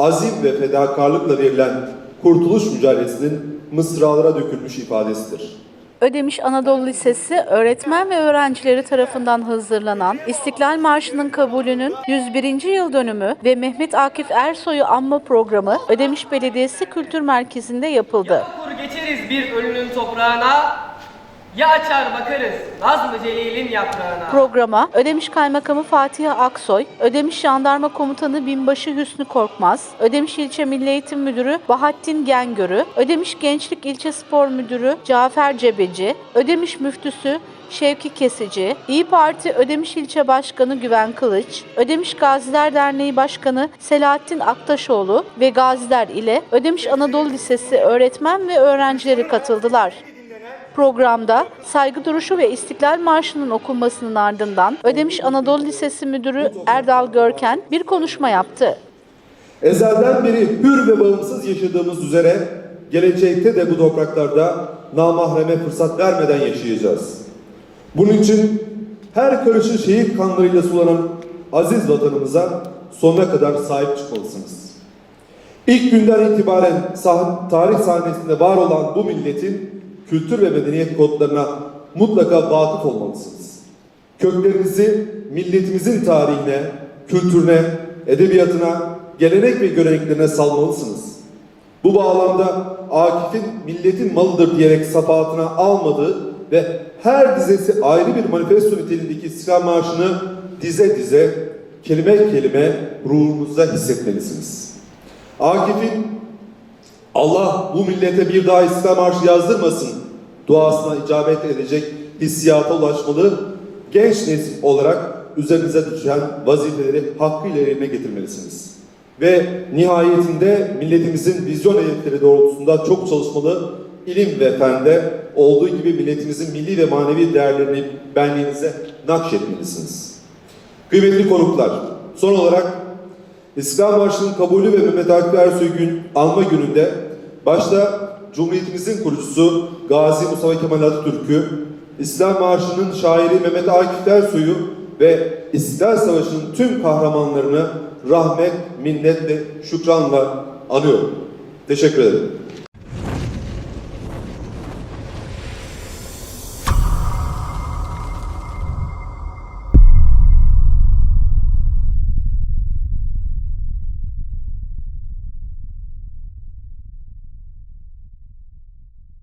azim ve fedakarlıkla verilen kurtuluş mücadelesinin mısralara dökülmüş ifadesidir. Ödemiş Anadolu Lisesi öğretmen ve öğrencileri tarafından hazırlanan İstiklal Marşı'nın kabulünün 101. yıl dönümü ve Mehmet Akif Ersoy'u anma programı Ödemiş Belediyesi Kültür Merkezi'nde yapıldı. Okur geçeriz bir ölünün toprağına, ya açar bakarız Nazım Celil'in yaprağına. Programa Ödemiş Kaymakamı Fatih Aksoy, Ödemiş Jandarma Komutanı Binbaşı Hüsnü Korkmaz, Ödemiş İlçe Milli Eğitim Müdürü Bahattin Gengörü, Ödemiş Gençlik İlçe Spor Müdürü Cafer Cebeci, Ödemiş Müftüsü Şevki Kesici, İyi Parti Ödemiş İlçe Başkanı Güven Kılıç, Ödemiş Gaziler Derneği Başkanı Selahattin Aktaşoğlu ve gaziler ile Ödemiş Anadolu Lisesi öğretmen ve öğrencileri katıldılar. Programda saygı duruşu ve İstiklal Marşı'nın okunmasının ardından Ödemiş Anadolu Lisesi Müdürü Erdal Görken bir konuşma yaptı. Ezelden beri hür ve bağımsız yaşadığımız üzere gelecekte de bu topraklarda namahreme fırsat vermeden yaşayacağız. Bunun için her karışı şehit kanlarıyla sulanan aziz vatanımıza sonuna kadar sahip çıkmalısınız. İlk günden itibaren tarih sahnesinde var olan bu milletin kültür ve medeniyet kodlarına mutlaka vakıf olmalısınız. Köklerinizi milletimizin tarihine, kültürüne, edebiyatına, gelenek ve göreneklerine salmalısınız. Bu bağlamda Akif'in milletin malıdır diyerek safahatına almadığı ve her dizesi ayrı bir manifesto niteliğindeki İstiklal Marşı'nı dize dize, kelime kelime ruhunuzda hissetmelisiniz. Akif'in Allah bu millete bir daha İstiklal Marşı yazdırmasın duasına icabet edecek hissiyata ulaşmalı. Genç nesil olarak üzerinize düşen vazifeleri hakkıyla yerine getirmelisiniz. Ve nihayetinde milletimizin vizyon hedefleri doğrultusunda çok çalışmalı, ilim ve fende olduğu gibi milletimizin milli ve manevi değerlerini benliğinize nakşetmelisiniz. Kıymetli konuklar, son olarak İstiklal Marşı'nın kabulü ve Mehmet Akif Ersoy gün anma gününde başta Cumhuriyetimizin kurucusu Gazi Mustafa Kemal Atatürk'ü, İslam Marşı'nın şairi Mehmet Akif Ersoy'u ve İstiklal Savaşı'nın tüm kahramanlarını rahmet, minnet ve şükranla anıyorum. Teşekkür ederim.